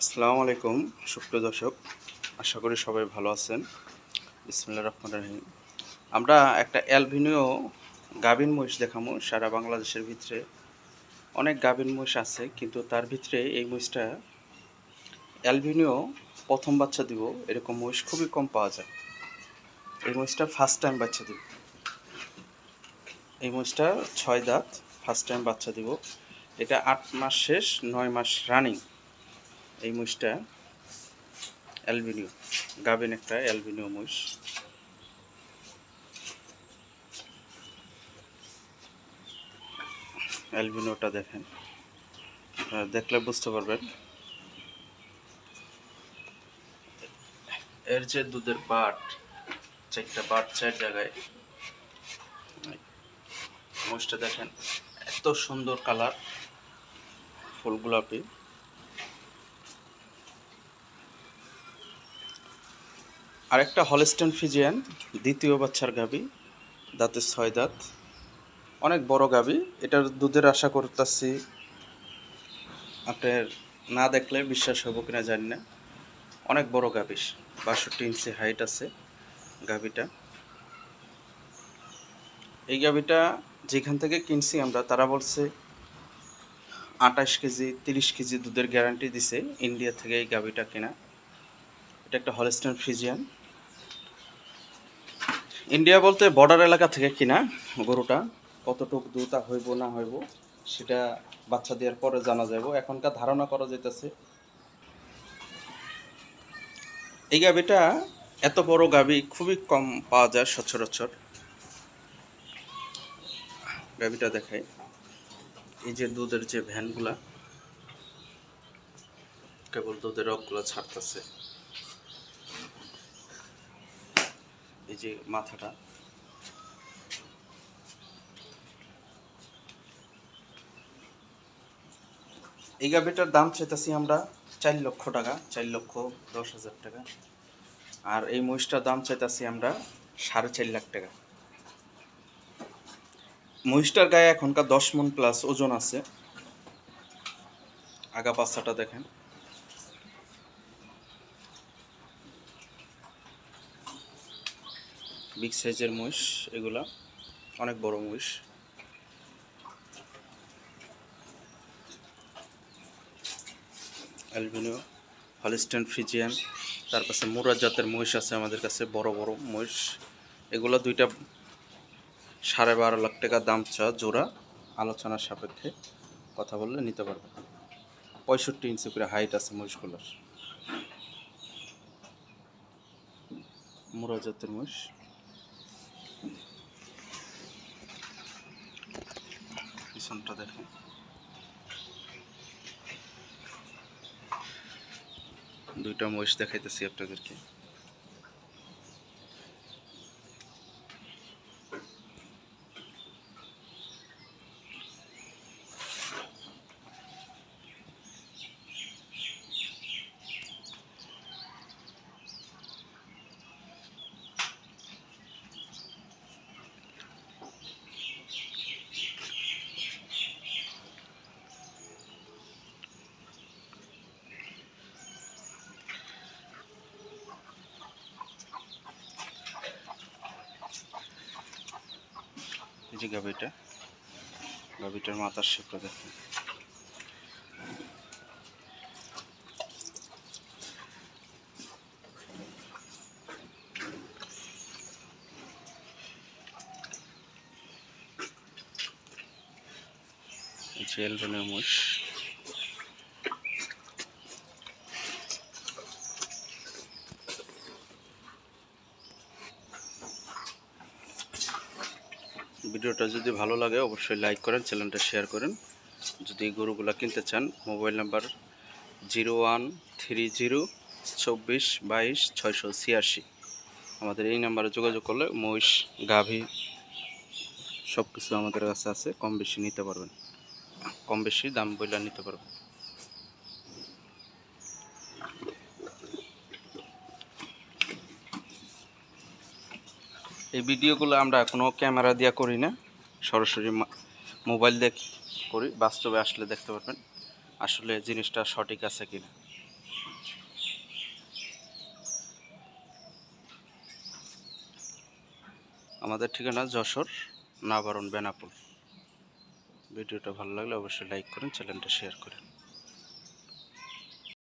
আসসালামু আলাইকুম, সুপ্রিয় দর্শক, আশা করি সবাই ভালো আছেন। বিসমিল্লা রহমান রহিম। আমরা একটা অ্যালভিনিও গাভিন মহিষ দেখামো, সারা বাংলাদেশের ভিতরে অনেক গাভিন মহিষ আছে, কিন্তু তার ভিতরে এই মহিষটা অ্যালভিনিও প্রথম বাচ্চা দিব, এরকম মহিষ খুবই কম পাওয়া যায়। এই মহিষটা ফার্স্ট টাইম বাচ্চা দিব। এই মহিষটা ছয় দাঁত ফার্স্ট টাইম বাচ্চা দিব। এটা আট মাস শেষ, নয় মাস রানিং এই মহিষটা অ্যালবিনিও, গাবেন একটা অ্যালবিনিও মহিষ। অ্যালবিনোটা দেখেন দেখলে বুঝতে পারবেন। এর যে দুধের বাট চারটা বাট চার জায়গায়, মহিষটা দেখেন, এত সুন্দর কালার ফুল গোলাপি। আরেকটা হলস্টেন ফিজিয়ান দ্বিতীয় বাচ্চার গাবি, দাঁতের ছয় দাঁত। অনেক বড় গাবি, এটার দুধের আশা করতেছি আপনার না দেখলে বিশ্বাস হব কিনা জানি না। অনেক বড় গাবি, বাষট্টি ইঞ্চি হাইট আছে গাবিটা। এই গাবিটা যেখান থেকে কিনছি আমরা, তারা বলছে আঠাশ কেজি, তিরিশ কেজি দুধের গ্যারান্টি দিছে ইন্ডিয়া থেকে এই গাবিটা কেনা। এটা একটা হলস্টেন ফ্রিজিয়ান ইন্ডিয়া বলতে বর্ডার এলাকা থেকে কিনা গরুটা, কতটুক দুধ হইব, না হইব, সেটা বাচ্চা দেওয়ার পরে জানা যাব এখনকার ধারণা করা যেতেছে এই গাবিটা এত বড় গাবি খুবই কম পাওয়া যায় সচরাচর। গাবিটা দেখাই, এই যে দুধের যে ভ্যানগুলা, কেবল দুধের রকগুলো ছাড়তেছে। এই যে মাথাটা। এই গাভিটার দাম চাইতেছি আমরা চার লক্ষ টাকা, চার লক্ষ দশ হাজার টাকা। আর এই মহিষটার দাম চাইতেছি আমরা সাড়ে চার লাখ টাকা। মহিষটার গায়ে এখনকার দশ মন প্লাস ওজন আছে। আগা পাশাটা দেখেন। বিগ সাইজের মহিষ, এগুলা। অনেক বড় মহিষ। অ্যালবিনিও হলিস্টেন ফ্রিজিয়ান, তার পাশে মুরা জাতের মহিষ আছে আমাদের কাছে, বড় বড় মহিষ। এগুলো দুইটা সাড়ে বারো লাখ টাকা দাম চা, জোড়া। আলোচনার সাপেক্ষে কথা বললে নিতে পারবে। পঁয়ষট্টি ইঞ্চি করে হাইট আছে মহিষগুলোর। মুরা জাতের মহিষ। পিছনটা দুইটা মহিষ দেখাইতেছি আপনাদেরকে। এই যে গাভিটা। গাভিটার মাথার শেপটা দেখুন। এই যে এলবেনের মোষ ভিডিওটা যদি ভালো লাগে, অবশ্যই লাইক করেন চ্যানেলটা শেয়ার করেন। যদি গরুগুলো কিনতে চান mobile number zero one three zero চব্বিশ বাইশ, ছয়শো ছিয়াশি। আমাদের এই নাম্বারে যোগাযোগ করলে মহিষ, গাভী সব কিছু আমাদের কাছে আছে। কম বেশি নিতে পারবেন। কম বেশি দাম বইলা নিতে পারবেন। এই ভিডিওগুলো আমরা কোনো ক্যামেরা দিয়া করি না। সরাসরি মোবাইল দেখ করি, বাস্তবে আসলে দেখতে পারবেন আসলে জিনিসটা সঠিক আছে কি না আমাদের ঠিকানা যশোর, নাবারণ, বেনাপুর। ভিডিওটা ভালো লাগলে অবশ্যই লাইক করেন চ্যানেলটা শেয়ার করেন।